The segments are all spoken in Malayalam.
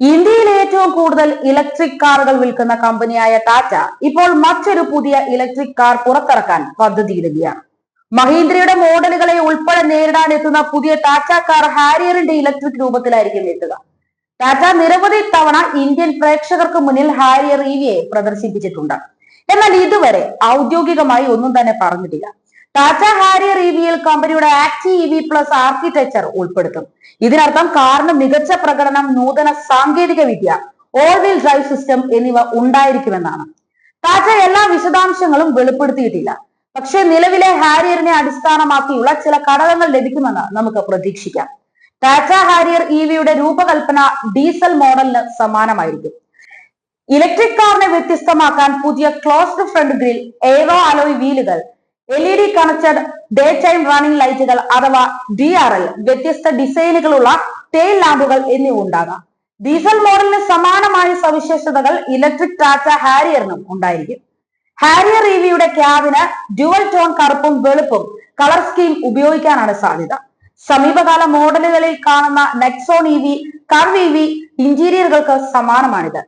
ഇന്ത്യയിൽ ഏറ്റവും കൂടുതൽ ഇലക്ട്രിക് കാറുകൾ വിൽക്കുന്ന കമ്പനിയായ ടാറ്റ ഇപ്പോൾ മറ്റൊരു പുതിയ ഇലക്ട്രിക് കാർ പുറത്തിറക്കാൻ പദ്ധതിയിടുകയാണ്. മഹീന്ദ്രയുടെ മോഡലുകളെ ഉൾപ്പെടെ നേരിടാൻ എത്തുന്ന പുതിയ ടാറ്റ കാർ ഹാരിയറിന്റെ ഇലക്ട്രിക് രൂപത്തിലായിരിക്കും എത്തുക. ടാറ്റ നിരവധി തവണ ഇന്ത്യൻ പ്രേക്ഷകർക്ക് മുന്നിൽ ഹാരിയർ ഇവിയെ പ്രദർശിപ്പിച്ചിട്ടുണ്ട്. എന്നാൽ ഇതുവരെ ഔദ്യോഗികമായി ഒന്നും തന്നെ പറഞ്ഞിട്ടില്ല. ടാറ്റ ഹാരിയർ ഇ ഇവിയിൽ കമ്പനിയുടെ acti E V plus architecture ഉൾപ്പെടുത്തും. ഇതിനർത്ഥം കാറിന് മികച്ച പ്രകടനം നൂതന സാങ്കേതിക വിദ്യ ഓൾ വീൽ ഡ്രൈവ് സിസ്റ്റം എന്നിവ ഉണ്ടായിരിക്കുമെന്നാണ്. ടാറ്റ എല്ലാ വിശദാംശങ്ങളും വെളിപ്പെടുത്തിയിട്ടില്ല. പക്ഷേ നിലവിലെ ഹാരിയറിനെ അടിസ്ഥാനമാക്കിയുള്ള ചില ഘടകങ്ങൾ ലഭിക്കുമെന്ന് നമുക്ക് പ്രതീക്ഷിക്കാം. ടാറ്റ ഹാരിയർ ഇവിയുടെ രൂപകൽപ്പന ഡീസൽ മോഡലിന് സമാനമായിരിക്കും. ഇലക്ട്രിക് കാറിനെ വ്യത്യസ്തമാക്കാൻ പുതിയ closed front grille Evo alloy വീലുകൾ L E D connected day time running ലൈറ്റുകൾ അഥവാ ഡി ആർ എൽ വ്യത്യസ്ത ഡിസൈനുകളുള്ള ടെയിൽ ലാമ്പുകൾ എന്നിവ ഉണ്ടാകാം. ഡീസൽ മോഡലിന് സമാനമായ സവിശേഷതകൾ ഇലക്ട്രിക് ടാറ്റ ഹാരിയറിനും ഉണ്ടായിരിക്കും. ഹാരിയർ ഇവിയുടെ ക്യാബിന് ഡ്യുവൽ ടോൺ കറുപ്പും വെളുപ്പും കളർ സ്കീം ഉപയോഗിക്കാനാണ് സാധ്യത. സമീപകാല മോഡലുകളിൽ കാണുന്ന Nexon EV Curvv E V ഇന്റീരിയറുകൾക്ക് സമാനമാണിത്.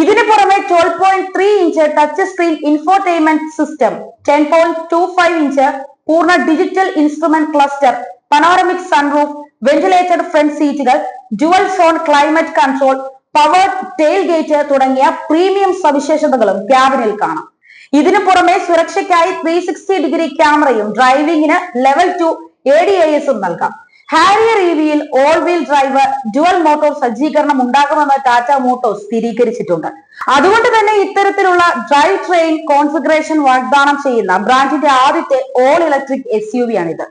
ഇതിനു പുറമെ twelve point three inch touch screen infotainment system ten point two five inch പൂർണ digital instrument cluster panoramic sunroof ventilated front സീറ്റുകൾ dual zone climate control power tailgate തുടങ്ങിയ പ്രീമിയം സവിശേഷതകളും ക്യാബിനിൽ കാണാം. ഇതിനു പുറമെ സുരക്ഷയ്ക്കായി ത്രീ സിക്സ്റ്റി ഡിഗ്രി ക്യാമറയും ഡ്രൈവിംഗിന് level two A D I എസും നൽകാം. ഹാരിയർ രീതിയിൽ all wheel driver dual motor സജ്ജീകരണം ഉണ്ടാകുമെന്ന് ടാറ്റ മോട്ടോഴ്സ് സ്ഥിരീകരിച്ചിട്ടുണ്ട്. അതുകൊണ്ട് തന്നെ ഇത്തരത്തിലുള്ള ഡ്രൈവ് ട്രെയിൻ കോൺഫിഗറേഷൻ വാഗ്ദാനം ചെയ്യുന്ന ബ്രാൻഡിന്റെ ആദ്യത്തെ all electric S U V ആണിത്.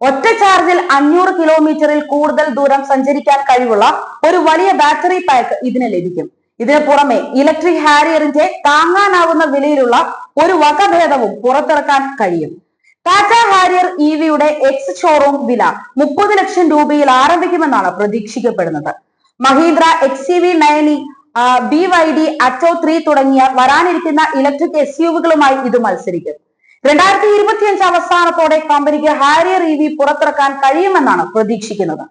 ഒറ്റ ചാർജിൽ അഞ്ഞൂറ് കിലോമീറ്ററിൽ കൂടുതൽ ദൂരം സഞ്ചരിക്കാൻ കഴിവുള്ള ഒരു വലിയ ബാറ്ററി പാക്ക് ഇതിന് ലഭിക്കും. ഇതിന് പുറമെ ഇലക്ട്രിക് ഹാരിയറിന്റെ താങ്ങാനാവുന്ന വിലയിലുള്ള ഒരു വകഭേദവും പുറത്തിറക്കാൻ കഴിയും. ടാറ്റ ഹാരിയർ ഇ വിയുടെ എക്സ് ഷോറൂം വില മുപ്പത് ലക്ഷം രൂപയിൽ ആരംഭിക്കുമെന്നാണ് പ്രതീക്ഷിക്കപ്പെടുന്നത്. Mahindra X C V nine E B Y D Atto three തുടങ്ങിയ വരാനിരിക്കുന്ന ഇലക്ട്രിക് എസ് യുവികളുമായി ഇത് മത്സരിക്കും. രണ്ടായിരത്തി ഇരുപത്തിയഞ്ച് അവസാനത്തോടെ കമ്പനിക്ക് ഹാരിയർ ഇ വി പുറത്തിറക്കാൻ കഴിയുമെന്നാണ് പ്രതീക്ഷിക്കുന്നത്.